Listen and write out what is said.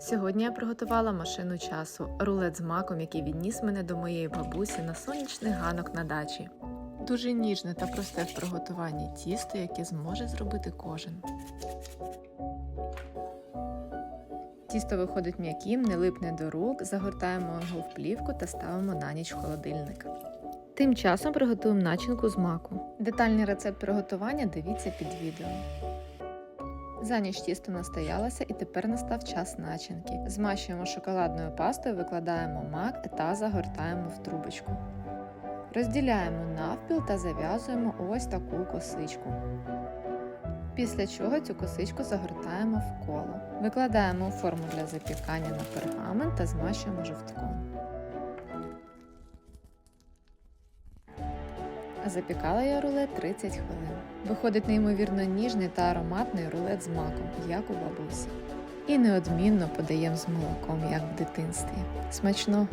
Сьогодні я приготувала машину часу, рулет з маком, який відніс мене до моєї бабусі на сонячний ганок на дачі. Дуже ніжне та просте в приготуванні тісто, яке зможе зробити кожен. Тісто виходить м'яким, не липне до рук, загортаємо його в плівку та ставимо на ніч в холодильник. Тим часом приготуємо начинку з маку. Детальний рецепт приготування дивіться під відео. За ніч тісто настоялося і тепер настав час начинки. Змащуємо шоколадною пастою, викладаємо мак та загортаємо в трубочку. Розділяємо навпіл та зав'язуємо ось таку косичку. Після чого цю косичку загортаємо в коло. Викладаємо у форму для запікання на пергамент та змащуємо жовтком. Запікала я рулет 30 хвилин. Виходить неймовірно ніжний та ароматний рулет з маком, як у бабусі. І неодмінно подаємо з молоком, як в дитинстві. Смачного!